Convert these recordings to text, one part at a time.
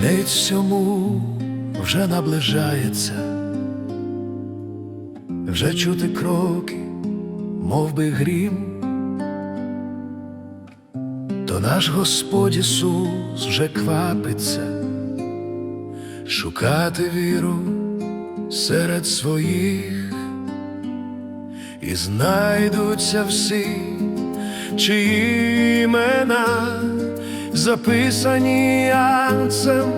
кінець цьому вже наближається, вже чути кроки, мов би грім, то наш Господь Ісус вже квапиться, шукати віру серед своїх, і знайдуться всі, чиї імена записані янцем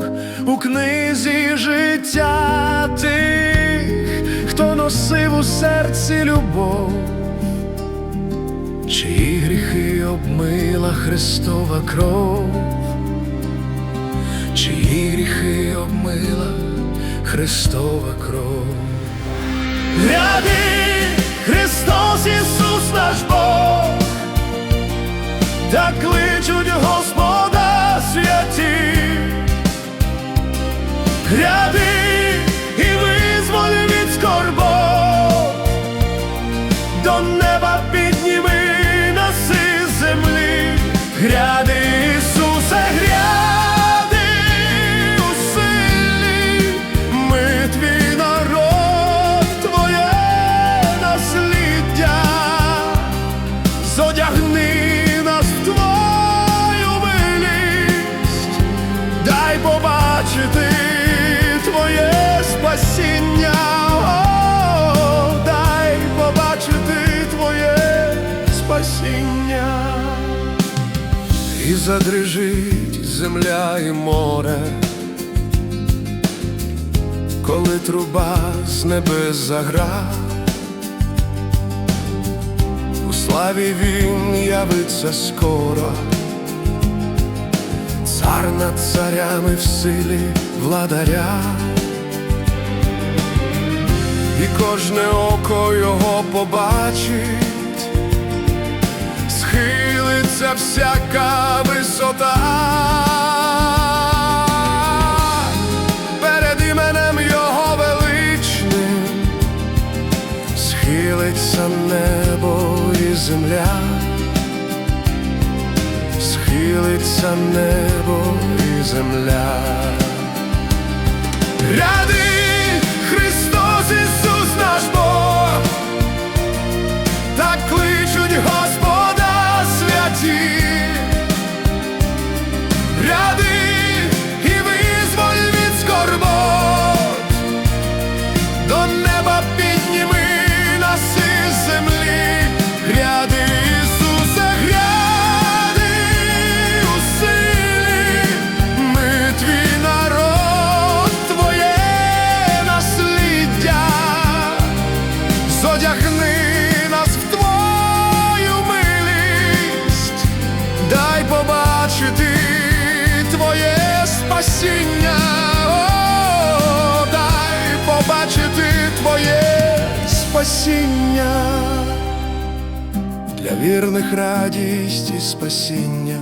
у книзі життя тих, хто носив у серці любов, чиї гріхи обмила Христова кров, чиї гріхи обмила Христова кров. Ряди Христос Ісус спасіння, і задрижить земля і море. Коли труба з небес загра, у славі він явиться скоро, цар над царями в силі владаря, і кожне око його побачить, схилиться всяка висота. Перед іменем його величним схилиться небо і земля, схилиться небо і земля. Ряди твоє спасіння, О, дай побачити твоє спасіння, для вірних радість і спасіння,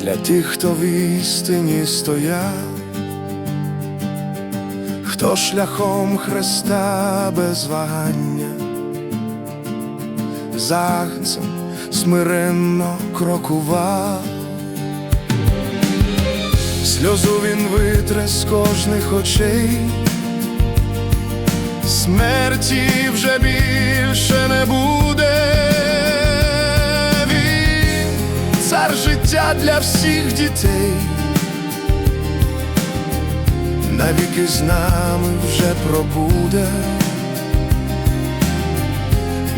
для тих, хто в істині стояв, хто шляхом Христа без вагання? Захцем смиренно крокував, сльозу він витре з кожних очей, смерті вже більше не буде. Цар життя для всіх дітей, навіки з нами вже пробуде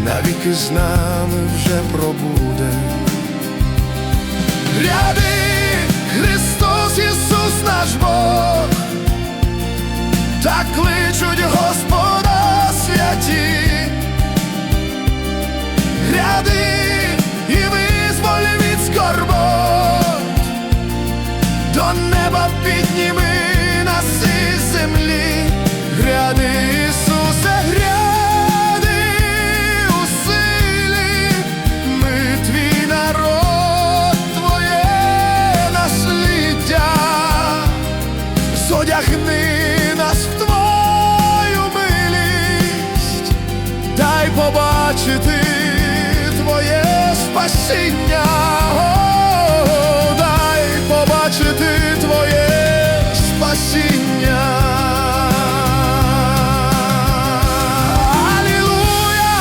навіки з нами вже пробуде. Ряди побачити твоє спасіння, О, дай побачити твоє спасіння. Алілуя,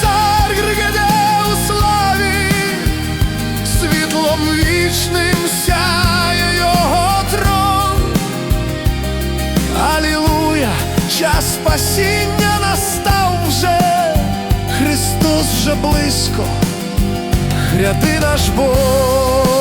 цар Григеде у славі, світлом вічним сяє його трон. Алілуя, час спасіння настав. Христос вже близько, гряди наш Бог.